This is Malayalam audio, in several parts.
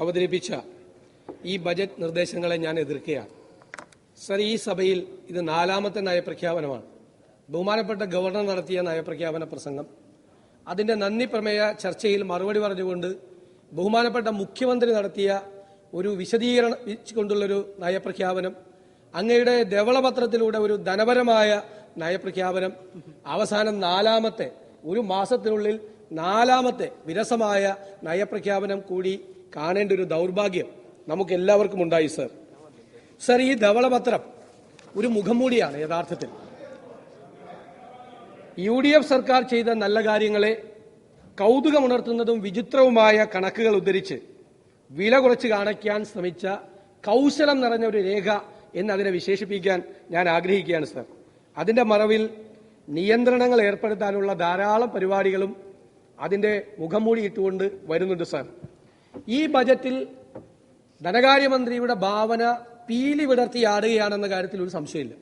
അവതരിപ്പിച്ച ഈ ബജറ്റ് നിർദ്ദേശങ്ങളെ ഞാൻ എതിർക്കുകയാണ്. സർ ഈ സഭയിൽ ഇത് നാലാമത്തെ നയപ്രഖ്യാപനമാണ്. ബഹുമാനപ്പെട്ട ഗവർണർ നടത്തിയ നയപ്രഖ്യാപന പ്രസംഗം. അതിന്റെ നന്ദി പ്രമേയ ചർച്ചയിൽ മറുപടി പറഞ്ഞുകൊണ്ട് ബഹുമാനപ്പെട്ട മുഖ്യമന്ത്രി നടത്തിയ ഒരു വിശദീകരണം കൊണ്ടുള്ളൊരു നയപ്രഖ്യാപനം അങ്ങയുടെ ധവളപത്രത്തിലൂടെ ഒരു ധനപരമായ നയപ്രഖ്യാപനം അവസാനം നാലാമത്തെ ഒരു മാസത്തിനുള്ളിൽ നാലാമത്തെ വിരസമായ നയപ്രഖ്യാപനം കൂടി കാണേണ്ട ഒരു ദൗർഭാഗ്യം നമുക്ക് എല്ലാവർക്കും ഉണ്ടായി സർ. സർ ഈ ധവളപത്രം ഒരു മുഖംമൂടിയാണ് യഥാർത്ഥത്തിൽ. യു ഡി എഫ് സർക്കാർ ചെയ്ത നല്ല കാര്യങ്ങളെ കൗതുകമുണർത്തുന്നതും വിചിത്രവുമായ കണക്കുകൾ ഉദ്ധരിച്ച് വില കുറച്ച് കാണിക്കാൻ ശ്രമിച്ച കൗശലം നിറഞ്ഞ ഒരു രേഖ എന്നതിനെ വിശേഷിപ്പിക്കാൻ ഞാൻ ആഗ്രഹിക്കുകയാണ് സർ. അതിന്റെ മറവിൽ നിയന്ത്രണങ്ങൾ ഏർപ്പെടുത്താനുള്ള ധാരാളം പരിപാടികളും അതിന്റെ മുഖംമൂടി ഇട്ടുകൊണ്ട് വരുന്നുണ്ട് സർ. ഈ ബജറ്റിൽ ധനകാര്യമന്ത്രിയുടെ ഭാവന പീലി വിടർത്തി ആടുകയാണെന്ന കാര്യത്തിൽ ഒരു സംശയമില്ല.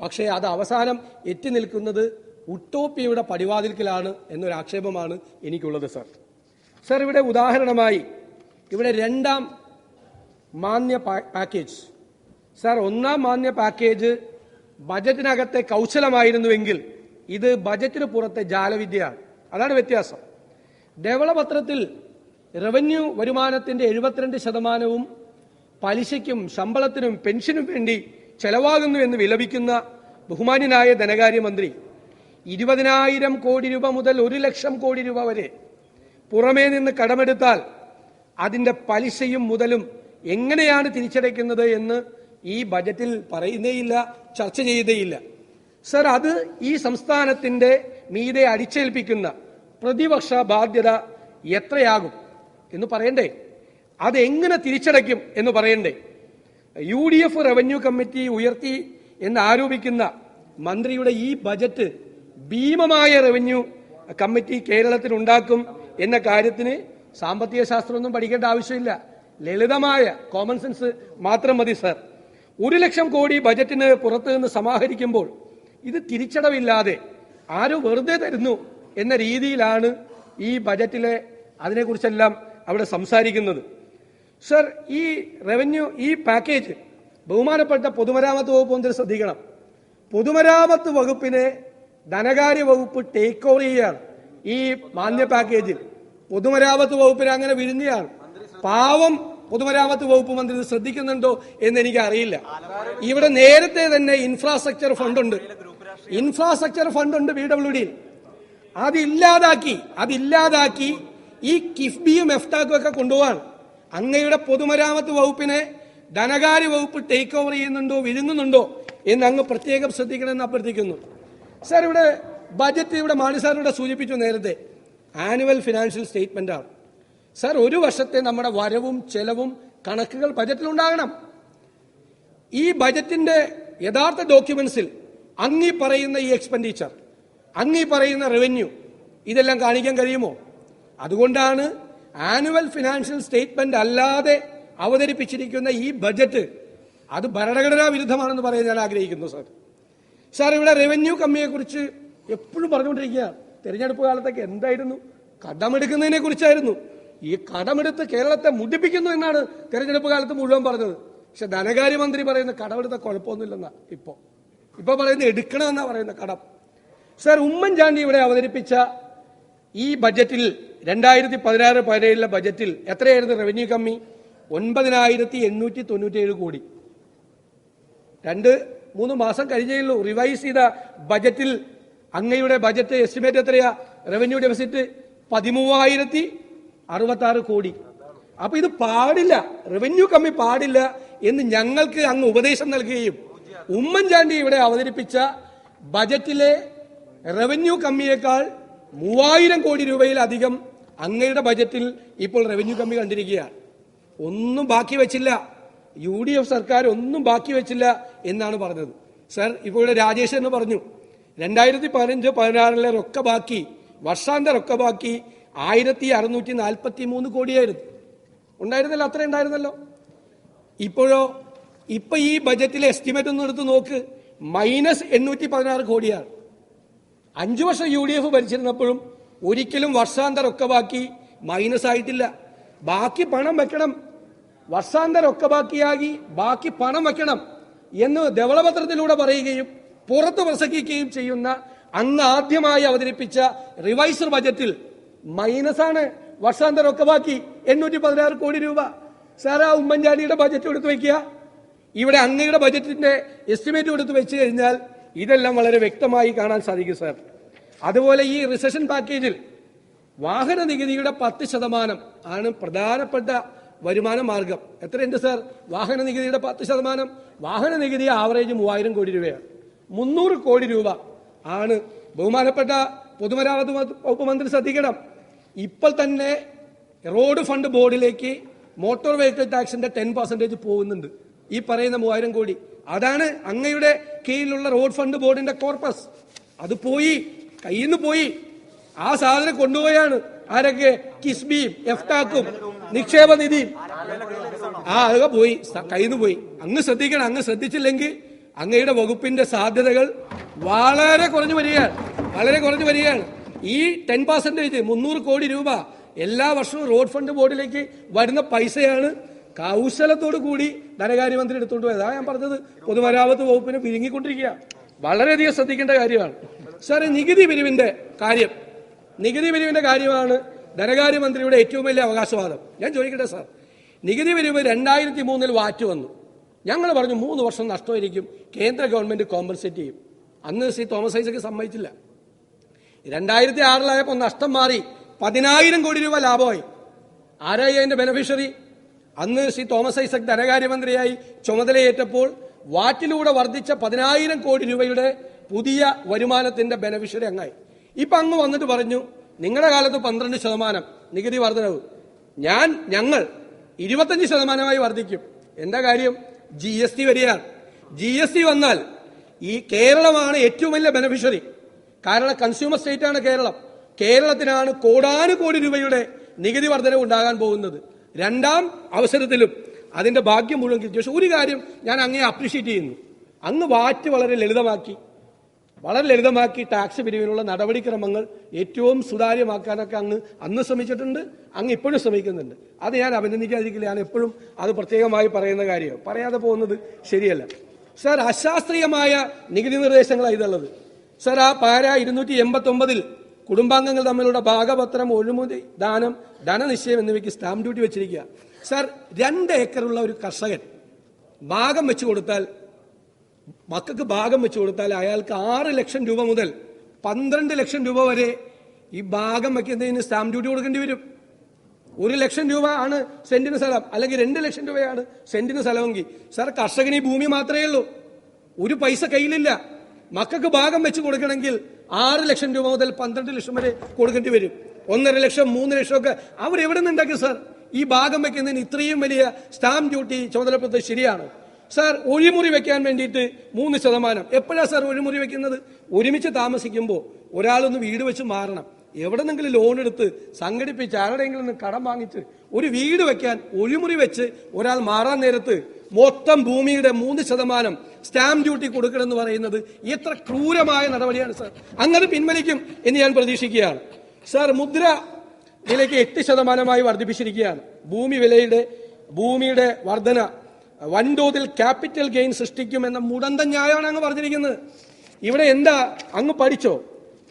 പക്ഷേ അത് അവസാനം എത്തി നിൽക്കുന്നത് ഉട്ടോപ്പിയുടെ പടിവാതിൽക്കലാണ് എന്നൊരു ആക്ഷേപമാണ് എനിക്കുള്ളത് സർ. സർ ഇവിടെ ഉദാഹരണമായി ഇവിടെ രണ്ടാം മാന്യ പാക്കേജ്. സർ ഒന്നാം മാന്യ പാക്കേജ് ബജറ്റിനകത്തെ കൗശലമായിരുന്നുവെങ്കിൽ ഇത് ബജറ്റിന് പുറത്തെ ജാലവിദ്യയാണ്. അതാണ് വ്യത്യാസം. ധവളപത്രത്തിൽ റവന്യൂ വരുമാനത്തിന്റെ എഴുപത്തിരണ്ട് ശതമാനവും പലിശയ്ക്കും ശമ്പളത്തിനും പെൻഷനും വേണ്ടി ചെലവാകുന്നു എന്ന് വിലപിക്കുന്ന ബഹുമാന്യനായ ധനകാര്യമന്ത്രി ഇരുപതിനായിരം കോടി രൂപ മുതൽ ഒരു ലക്ഷം കോടി രൂപ വരെ പുറമേ നിന്ന് കടമെടുത്താൽ അതിന്റെ പലിശയും മുതലും എങ്ങനെയാണ് തിരിച്ചടയ്ക്കുന്നത് എന്ന് ഈ ബജറ്റിൽ പറയുന്നേയില്ല ചർച്ച ചെയ്തേയില്ല. സർ അത് ഈ സംസ്ഥാനത്തിന്റെ മീതെ അടിച്ചേൽപ്പിക്കുന്ന പ്രതിപക്ഷ ബാധ്യത എത്രയാകും? എന്ന് പറയണ്ടേ? അതെങ്ങനെ തിരിച്ചടയ്ക്കും എന്ന് പറയണ്ടേ? U D F revenue committee ഉയർത്തി എന്ന് ആരോപിക്കുന്ന മന്ത്രിയുടെ ഈ ബജറ്റ് ഭീമമായ റവന്യൂ കമ്മിറ്റി കേരളത്തിൽ ഉണ്ടാക്കും എന്ന കാര്യത്തിന് സാമ്പത്തിക ശാസ്ത്രമൊന്നും പഠിക്കേണ്ട ആവശ്യമില്ല. ലളിതമായ കോമൺ സെൻസ് മാത്രം മതി സർ ഒരു ലക്ഷം കോടി ബജറ്റിന് പുറത്തു നിന്ന് സമാഹരിക്കുമ്പോൾ ഇത് തിരിച്ചടവില്ലാതെ ആരോ വെറുതെ തരുന്നു എന്ന രീതിയിലാണ് ഈ ബജറ്റിലെ അതിനെക്കുറിച്ചെല്ലാം അവിടെ സംസാരിക്കുന്നത്. സർ ഈ റവന്യൂ ഈ പാക്കേജ് ബഹുമാനപ്പെട്ട പൊതുമരാമത്ത് വകുപ്പ് മന്ത്രി ശ്രദ്ധിക്കണം. പൊതുമരാമത്ത് വകുപ്പിനെ ധനകാര്യ വകുപ്പ് ടേക്ക് ഓവർ ചെയ്യുകയാണ്. ഈ മാന്യ പാക്കേജിൽ പൊതുമരാമത്ത് വകുപ്പിനെ അങ്ങനെ വിഴുങ്ങുകയാണ്. പാവം പൊതുമരാമത്ത് വകുപ്പ് മന്ത്രി ശ്രദ്ധിക്കുന്നുണ്ടോ എന്ന് എനിക്ക് അറിയില്ല ഇവിടെ നേരത്തെ തന്നെ ഇൻഫ്രാസ്ട്രക്ചർ ഫണ്ടുണ്ട് ഇൻഫ്രാസ്ട്രക്ചർ ഫണ്ടുണ്ട് ബി ഡബ്ല്യു ഡിയിൽ അതില്ലാതാക്കി അതില്ലാതാക്കി ഈ കിഫ്ബിയും എഫ്താക്കും ഒക്കെ കൊണ്ടുപോവാണ്. അങ്ങയുടെ പൊതുമരാമത്ത് വകുപ്പിനെ ധനകാര്യ വകുപ്പ് ടേക്ക് ഓവർ ചെയ്യുന്നുണ്ടോ വിഴുങ്ങുന്നുണ്ടോ എന്ന് അങ്ങ് പ്രത്യേകം ശ്രദ്ധിക്കണമെന്ന് അഭ്യർത്ഥിക്കുന്നു. സാർ ഇവിടെ ബജറ്റ് ഇവിടെ മാണി സാറിനോട് സൂചിപ്പിച്ചു നേരത്തെ. ആനുവൽ ഫിനാൻഷ്യൽ സ്റ്റേറ്റ്മെന്റ് ആണ്. സാർ ഒരു വർഷത്തെ നമ്മുടെ വരവും ചെലവും കണക്കുകൾ ബജറ്റിൽ ഉണ്ടാകണം. ഈ ബജറ്റിന്റെ യഥാർത്ഥ ഡോക്യുമെന്റ്സിൽ അങ്ങീ പറയുന്ന ഈ എക്സ്പെൻഡിച്ചർ അങ്ങീ പറയുന്ന റവന്യൂ ഇതെല്ലാം കാണിക്കാൻ കഴിയുമോ? അതുകൊണ്ടാണ് ആനുവൽ ഫിനാൻഷ്യൽ സ്റ്റേറ്റ്മെന്റ് അല്ലാതെ അവതരിപ്പിച്ചിരിക്കുന്ന ഈ ബജറ്റ് അത് ഭരണഘടനാ വിരുദ്ധമാണെന്ന് പറയാൻ ഞാൻ ആഗ്രഹിക്കുന്നു സാർ. സാർ ഇവിടെ റവന്യൂ കമ്മിയെക്കുറിച്ച് എപ്പോഴും പറഞ്ഞുകൊണ്ടിരിക്കുക. തെരഞ്ഞെടുപ്പ് കാലത്തൊക്കെ എന്തായിരുന്നു? കടമെടുക്കുന്നതിനെ കുറിച്ചായിരുന്നു. ഈ കടമെടുത്ത് കേരളത്തെ മുടിപ്പിക്കുന്നു എന്നാണ് തെരഞ്ഞെടുപ്പ് കാലത്ത് മുഴുവൻ പറഞ്ഞത്. പക്ഷെ ധനകാര്യമന്ത്രി പറയുന്ന കടമെടുത്ത കുഴപ്പമൊന്നുമില്ലെന്നാ ഇപ്പോ. ഇപ്പൊ പറയുന്നത് എടുക്കണമെന്നാ പറയുന്ന കടം. സാർ ഉമ്മൻചാണ്ടി ഇവിടെ അവതരിപ്പിച്ച ഈ ബജറ്റിൽ രണ്ടായിരത്തി പതിനാറ് പതിനേഴിലെ ബജറ്റിൽ എത്രയായിരുന്നു റവന്യൂ കമ്മി? ഒൻപതിനായിരത്തി എണ്ണൂറ്റി തൊണ്ണൂറ്റിയേഴ് കോടി. രണ്ട് മൂന്ന് മാസം കഴിഞ്ഞേ ഉള്ളൂ. റിവൈസ് ചെയ്ത ബജറ്റിൽ അങ്ങയുടെ ബജറ്റ് എസ്റ്റിമേറ്റ് എത്രയാ? റവന്യൂ ഡെഫിസിറ്റ് പതിമൂവായിരത്തി അറുപത്തി കോടി. അപ്പൊ ഇത് പാടില്ല. റവന്യൂ കമ്മി പാടില്ല എന്ന് ഞങ്ങൾക്ക് അങ്ങ് ഉപദേശം നൽകുകയും ഉമ്മൻചാണ്ടി ഇവിടെ അവതരിപ്പിച്ച ബജറ്റിലെ റവന്യൂ കമ്മിയേക്കാൾ മൂവായിരം കോടി രൂപയിലധികം അങ്ങയുടെ ബജറ്റിൽ ഇപ്പോൾ റവന്യൂ കമ്മി കണ്ടിരിക്കുകയാണ്. ഒന്നും ബാക്കി വെച്ചില്ല. യു ഡി എഫ് സർക്കാർ ഒന്നും ബാക്കി വെച്ചില്ല എന്നാണ് പറഞ്ഞത്. സർ ഇപ്പോൾ ഇവിടെ രാജേഷ് എന്ന് പറഞ്ഞു. രണ്ടായിരത്തി പതിനഞ്ച് പതിനാറിലെ റൊക്ക ബാക്കി വർഷാന്ത റൊക്ക ബാക്കി ആയിരത്തി അറുന്നൂറ്റി നാൽപ്പത്തി മൂന്ന് കോടിയായിരുന്നു. ഉണ്ടായിരുന്നല്ലോ അത്ര ഉണ്ടായിരുന്നല്ലോ. ഇപ്പോഴോ ഇപ്പൊ ഈ ബജറ്റിലെ എസ്റ്റിമേറ്റ് ഒന്ന് എടുത്ത് നോക്ക്. മൈനസ് എണ്ണൂറ്റി പതിനാറ് കോടിയാണ്. അഞ്ചു വർഷം യു ഡി എഫ് ഭരിച്ചിരുന്നപ്പോഴും ഒരിക്കലും വർഷാന്തരമൊക്കെ ബാക്കി മൈനസ് ആയിട്ടില്ല. ബാക്കി പണം വെക്കണം. വർഷാന്തരമൊക്കെ ബാക്കിയാകി ബാക്കി പണം വെക്കണം എന്ന് ധവളപത്രത്തിലൂടെ പറയുകയും പുറത്ത് പ്രസംഗിക്കുകയും ചെയ്യുന്ന അന്ന് ആദ്യമായി അവതരിപ്പിച്ച റിവൈസർ ബജറ്റിൽ മൈനസാണ് വർഷാന്തരമൊക്കെ ബാക്കി എണ്ണൂറ്റി പതിനാറ് കോടി രൂപ. ആ ഉമ്മൻചാണ്ടിയുടെ ബജറ്റ് എടുത്തു വയ്ക്കുക ഇവിടെ അങ്ങയുടെ ബജറ്റിന്റെ എസ്റ്റിമേറ്റ് എടുത്ത് വെച്ച് കഴിഞ്ഞാൽ ഇതെല്ലാം വളരെ വ്യക്തമായി കാണാൻ സാധിക്കും സാർ അതുപോലെ ഈ റിസഷൻ പാക്കേജിൽ വാഹന നികുതിയുടെ പത്ത് ശതമാനം ആണ് പ്രധാനപ്പെട്ട വരുമാന മാർഗം. എത്രയുണ്ട് സാർ വാഹന നികുതിയുടെ പത്ത് ശതമാനം. വാഹന നികുതി ആവറേജ് മൂവായിരം കോടി രൂപയാണ്. മുന്നൂറ് കോടി രൂപ ആണ് ബഹുമാനപ്പെട്ട പൊതുമരാമത്ത് വകുപ്പ് മന്ത്രി ശ്രദ്ധിക്കണം. ഇപ്പോൾ തന്നെ റോഡ് ഫണ്ട് ബോർഡിലേക്ക് മോട്ടോർ വെഹിക്കിൾ ടാക്സിന്റെ ടെൻ പെർസെന്റേജ് പോകുന്നുണ്ട്. ഈ പറയുന്ന മൂവായിരം കോടി. അതാണ് അങ്ങയുടെ കീഴിലുള്ള റോഡ് ഫണ്ട് ബോർഡിന്റെ കോർപ്പസ്. അത് പോയി കയ്യിൽ നിന്ന് പോയി. ആ സാധനം കൊണ്ടുപോയാണ്. ആരൊക്കെ? കിസ്ബിയും എഫ്താക്കും നിക്ഷേപ നിധിയും ആ അതൊക്കെ പോയി. കയ്യിൽ നിന്ന് പോയി. അങ്ങ് ശ്രദ്ധിക്കണം. അങ്ങ് ശ്രദ്ധിച്ചില്ലെങ്കിൽ അങ്ങയുടെ വകുപ്പിന്റെ സാധ്യതകൾ വളരെ കുറഞ്ഞു വരികയാണ്. വളരെ കുറഞ്ഞു വരികയാണ്. ഈ ടെൻ പെർസെന്റേജ് മുന്നൂറ് കോടി രൂപ എല്ലാ വർഷവും റോഡ് ഫണ്ട് ബോർഡിലേക്ക് വരുന്ന പൈസയാണ് കൗശലത്തോടു കൂടി ധനകാര്യമന്ത്രി എടുത്തുകൊണ്ട് പോയത്. ഞാൻ പറഞ്ഞത്. പൊതുമരാമത്ത് വകുപ്പിനെ വിഴുങ്ങിക്കൊണ്ടിരിക്കുക. വളരെയധികം ശ്രദ്ധിക്കേണ്ട കാര്യമാണ്. സാറേ നികുതി പിരിവിന്റെ കാര്യം. നികുതി പിരിവിന്റെ കാര്യമാണ് ധനകാര്യമന്ത്രിയുടെ ഏറ്റവും വലിയ അവകാശവാദം. ഞാൻ ചോദിക്കട്ടെ സാർ? നികുതി പിരിവ് രണ്ടായിരത്തി മൂന്നിൽ വാറ്റ് വന്നു. ഞങ്ങൾ പറഞ്ഞു മൂന്ന് വർഷം നഷ്ടമായിരിക്കും. കേന്ദ്ര ഗവൺമെന്റ് കോമ്പൻസേറ്റ് ചെയ്യും. അന്ന് ശ്രീ തോമസ് ഐസക്ക് സമ്മതിച്ചില്ല. രണ്ടായിരത്തി ആറിലായപ്പോൾ നഷ്ടം മാറി. പതിനായിരം കോടി രൂപ ലാഭമായി. ആരായി അതിന്റെ ബെനഫിഷ്യറി? അന്ന് ശ്രീ തോമസ് ഐസക് ധനകാര്യമന്ത്രിയായി ചുമതലയേറ്റപ്പോൾ വാറ്റിലൂടെ വർദ്ധിച്ച പതിനായിരം കോടി രൂപയുടെ പുതിയ വരുമാനത്തിന്റെ ബെനഫിഷ്യറി അങ്ങായി. ഇപ്പൊ അങ്ങ് വന്നിട്ട് പറഞ്ഞു നിങ്ങളുടെ കാലത്ത് പന്ത്രണ്ട് ശതമാനം നികുതി വർധനവ്. ഞാൻ ഞങ്ങൾ ഇരുപത്തഞ്ച് ശതമാനമായി വർദ്ധിക്കും. എന്താ കാര്യം? ജി എസ് ടി വരികയാണ്. ജി എസ് ടി വന്നാൽ ഈ കേരളമാണ് ഏറ്റവും വലിയ ബെനഫിഷ്യറി കാരണം കൺസ്യൂമർ സ്റ്റേറ്റ് ആണ് കേരളം. കേരളത്തിനാണ് കോടാനുകോടി രൂപയുടെ നികുതി വർധനവ് ഉണ്ടാകാൻ പോകുന്നത്. രണ്ടാം അവസരത്തിലും അതിന്റെ ഭാഗ്യം മുഴുവൻ കിട്ടി. പക്ഷെ ഒരു കാര്യം ഞാൻ അങ്ങേ അപ്രീഷിയേറ്റ് ചെയ്യുന്നു. അങ്ങ് വാറ്റ് വളരെ ലളിതമാക്കി വളരെ ലളിതമാക്കി ടാക്സ് പിരിവിനുള്ള നടപടിക്രമങ്ങൾ ഏറ്റവും സുതാര്യമാക്കാനൊക്കെ അങ്ങ് അന്ന് ശ്രമിച്ചിട്ടുണ്ട് അങ്ങ് ഇപ്പോഴും ശ്രമിക്കുന്നുണ്ട്. അത് ഞാൻ അഭിനന്ദിക്കാതിരിക്കില്ല. ഞാൻ എപ്പോഴും അത് പ്രത്യേകമായി പറയുന്ന കാര്യമാണ്. പറയാതെ പോകുന്നത് ശരിയല്ല. സർ അശാസ്ത്രീയമായ നികുതി നിർദ്ദേശങ്ങളാണ് ഇതുള്ളത്. സർ ആ പാര ഇരുന്നൂറ്റി എൺപത്തി ഒമ്പതിൽ കുടുംബാംഗങ്ങൾ തമ്മിലുള്ള ഭാഗപത്രം ഒഴിമുതി ദാനം ധനനിശ്ചയം എന്നിവയ്ക്ക് സ്റ്റാമ്പ് ഡ്യൂട്ടി വെച്ചിരിക്കുക. സാർ രണ്ട് ഏക്കറുള്ള ഒരു കർഷകൻ ഭാഗം വെച്ചു കൊടുത്താൽ മക്കൾക്ക് ഭാഗം വെച്ചു കൊടുത്താൽ അയാൾക്ക് ആറ് ലക്ഷം രൂപ മുതൽ പന്ത്രണ്ട് ലക്ഷം രൂപ വരെ ഈ ഭാഗം വയ്ക്കുന്നതിന് സ്റ്റാമ്പ് ഡ്യൂട്ടി കൊടുക്കേണ്ടി വരും. ഒരു ലക്ഷം രൂപ ആണ് സെന്റിന് സ്ഥലം. അല്ലെങ്കിൽ രണ്ട് ലക്ഷം രൂപയാണ് സെന്റിന് സ്ഥലമെങ്കിൽ. സാർ കർഷകന് ഈ ഭൂമി മാത്രമേ ഉള്ളൂ. ഒരു പൈസ കയ്യിലില്ല. മക്കൾക്ക് ഭാഗം വെച്ച് കൊടുക്കണമെങ്കിൽ ആറ് ലക്ഷം രൂപ മുതൽ പന്ത്രണ്ട് ലക്ഷം വരെ കൊടുക്കേണ്ടി വരും. ഒന്നര ലക്ഷം മൂന്ന് ലക്ഷം ഒക്കെ അവർ എവിടെ നിന്നുണ്ടാക്കി സാർ? ഈ ഭാഗം വെക്കുന്നതിന് ഇത്രയും വലിയ സ്റ്റാമ്പ് ഡ്യൂട്ടി ചുമതലപ്പെടുത്തത് ശരിയാണ്. സാർ ഒഴിമുറി വെക്കാൻ വേണ്ടിയിട്ട് മൂന്ന് ശതമാനം. എപ്പോഴാണ് സാർ ഒഴിമുറി വെക്കുന്നത്? ഒരുമിച്ച് താമസിക്കുമ്പോൾ ഒരാളൊന്ന് വീട് വെച്ച് മാറണം. എവിടെന്നെങ്കിലും ലോൺ എടുത്ത് സംഘടിപ്പിച്ച് ആരുടെയെങ്കിലും നിന്ന് കടം വാങ്ങിച്ച് ഒരു വീട് വെക്കാൻ ഒഴിമുറി വെച്ച് ഒരാൾ മാറാൻ നേരത്ത് മൊത്തം ഭൂമിയുടെ മൂന്ന് ശതമാനം സ്റ്റാമ്പ് ഡ്യൂട്ടി കൊടുക്കണമെന്ന് പറയുന്നത് എത്ര ക്രൂരമായ നടപടിയാണ് സാർ അങ്ങനെ പിൻവലിക്കും എന്ന് ഞാൻ പ്രതീക്ഷിക്കുകയാണ്. സാർ മുദ്ര വിലയ്ക്ക് എട്ട് ശതമാനമായി വർദ്ധിപ്പിച്ചിരിക്കുകയാണ്. ഭൂമി വിലയുടെ ഭൂമിയുടെ വർധന വൻതോതിൽ ക്യാപിറ്റൽ ഗെയിൻ സൃഷ്ടിക്കുമെന്ന മുടന്ത ന്യായമാണ് അങ്ങ് പറഞ്ഞിരിക്കുന്നത്. ഇവിടെ എന്താ അങ്ങ് പഠിച്ചോ?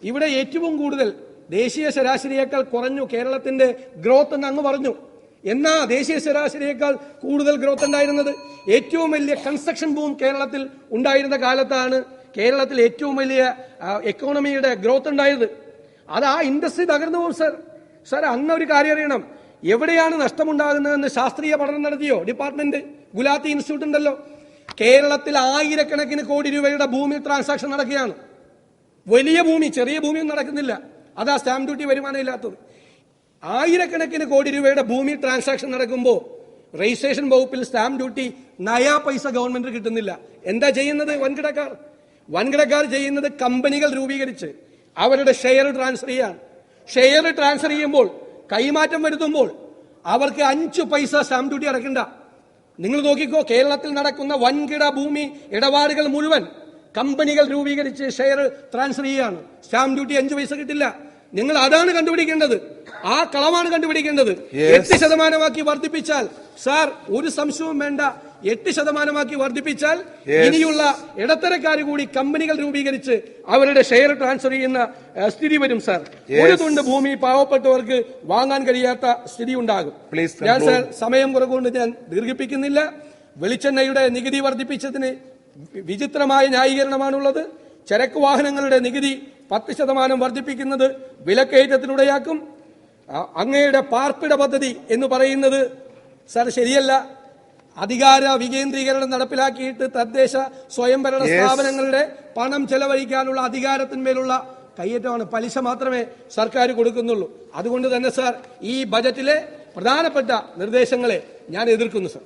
ഇവിടെ ഏറ്റവും കൂടുതൽ ദേശീയ ശരാശരിയേക്കാൾ കുറഞ്ഞു കേരളത്തിന്റെ ഗ്രോത്ത് എന്ന് അങ്ങ് പറഞ്ഞു. എന്നാ ദേശീയ ശരാശരിയേക്കാൾ കൂടുതൽ ഗ്രോത്ത് ഉണ്ടായിരുന്നത്? ഏറ്റവും വലിയ കൺസ്ട്രക്ഷൻ ബൂം കേരളത്തിൽ ഉണ്ടായിരുന്ന കാലത്താണ് കേരളത്തിൽ ഏറ്റവും വലിയ എക്കോണമിയുടെ ഗ്രോത്ത് ഉണ്ടായത്. അത് ആ ഇൻഡസ്ട്രി തകർന്നു പോകും സർ സർ അങ്ങ് ഒരു കാര്യം അറിയണം. എവിടെയാണ് നഷ്ടമുണ്ടാകുന്നതെന്ന് ശാസ്ത്രീയ പഠനം നടത്തിയോ? ഡിപ്പാർട്ട്മെന്റ് ഗുലാത്തി ഇൻസ്റ്റിറ്റ്യൂട്ട് ഉണ്ടല്ലോ. കേരളത്തിൽ ആയിരക്കണക്കിന് കോടി രൂപയുടെ ഭൂമി ട്രാൻസാക്ഷൻ നടക്കുകയാണ്. വലിയ ഭൂമി ചെറിയ ഭൂമിയൊന്നും നടക്കുന്നില്ല. അതാ സ്റ്റാമ്പ് ഡ്യൂട്ടി വരുമാനം ഇല്ലാത്തത്. ആയിരക്കണക്കിന് കോടി രൂപയുടെ ഭൂമി ട്രാൻസാക്ഷൻ നടക്കുമ്പോൾ രജിസ്ട്രേഷൻ വകുപ്പിൽ സ്റ്റാമ്പ് ഡ്യൂട്ടി നയാ പൈസ ഗവൺമെന്റ് കിട്ടുന്നില്ല. എന്താ ചെയ്യുന്നത് വൻകിടക്കാർ? വൻകിടക്കാർ ചെയ്യുന്നത് കമ്പനികൾ രൂപീകരിച്ച് അവരുടെ ഷെയർ ട്രാൻസ്ഫർ ചെയ്യാണ് ഷെയർ ട്രാൻസ്ഫർ ചെയ്യുമ്പോൾ കൈമാറ്റം വരുത്തുമ്പോൾ അവർക്ക് അഞ്ചു പൈസ സ്റ്റാമ്പ് ഡ്യൂട്ടി അടക്കണ്ട നിങ്ങൾ നോക്കിക്കോ കേരളത്തിൽ നടക്കുന്ന വൻകിട ഭൂമി ഇടപാടുകൾ മുഴുവൻ കമ്പനികൾ രൂപീകരിച്ച് ഷെയർ ട്രാൻസ്ഫർ ചെയ്യാണ്. സ്റ്റാമ്പ് ഡ്യൂട്ടി അഞ്ചു പൈസ കിട്ടില്ല. നിങ്ങൾ അതാണ് കണ്ടുപിടിക്കേണ്ടത്. ആ കളവാണ് കണ്ടുപിടിക്കേണ്ടത്. എട്ട് ശതമാനമാക്കി വർദ്ധിപ്പിച്ചാൽ സാർ ഒരു സംശയവും വേണ്ട. എട്ട് ശതമാനമാക്കി വർദ്ധിപ്പിച്ചാൽ ഇനിയുള്ള ഇടത്തരക്കാർ കൂടി കമ്പനികൾ രൂപീകരിച്ച് അവരുടെ ഷെയർ ട്രാൻസ്ഫർ ചെയ്യുന്ന സ്ഥിതി വരും സാർ. ഒരു തുണ്ട് ഭൂമി പാവപ്പെട്ടവർക്ക് വാങ്ങാൻ കഴിയാത്ത സ്ഥിതി ഉണ്ടാകും. ഞാൻ സാർ സമയം കുറവുകൊണ്ട് ഞാൻ ദീർഘിപ്പിക്കുന്നില്ല. വെളിച്ചെണ്ണയുടെ നികുതി വർദ്ധിപ്പിച്ചതിന് വിചിത്രമായ ന്യായീകരണമാണുള്ളത്. ചരക്ക് വാഹനങ്ങളുടെ നികുതി പത്ത് ശതമാനം വർദ്ധിപ്പിക്കുന്നത് വിലക്കയറ്റത്തിനിടയാക്കും അങ്ങയുടെ പാർപ്പിട പദ്ധതി എന്ന് പറയുന്നത് സാർ ശരിയല്ല. അധികാര വികേന്ദ്രീകരണം നടപ്പിലാക്കിയിട്ട് തദ്ദേശ സ്വയംഭരണ. സ്ഥാപനങ്ങളുടെ പണം ചെലവഴിക്കാനുള്ള അധികാരത്തിന്മേലുള്ള കയ്യേറ്റമാണ് പലിശ മാത്രമേ സർക്കാർ കൊടുക്കുന്നുള്ളൂ. അതുകൊണ്ട് തന്നെ സാർ ഈ ബജറ്റിലെ പ്രധാനപ്പെട്ട നിർദ്ദേശങ്ങളെ ഞാൻ എതിർക്കുന്നു സാർ.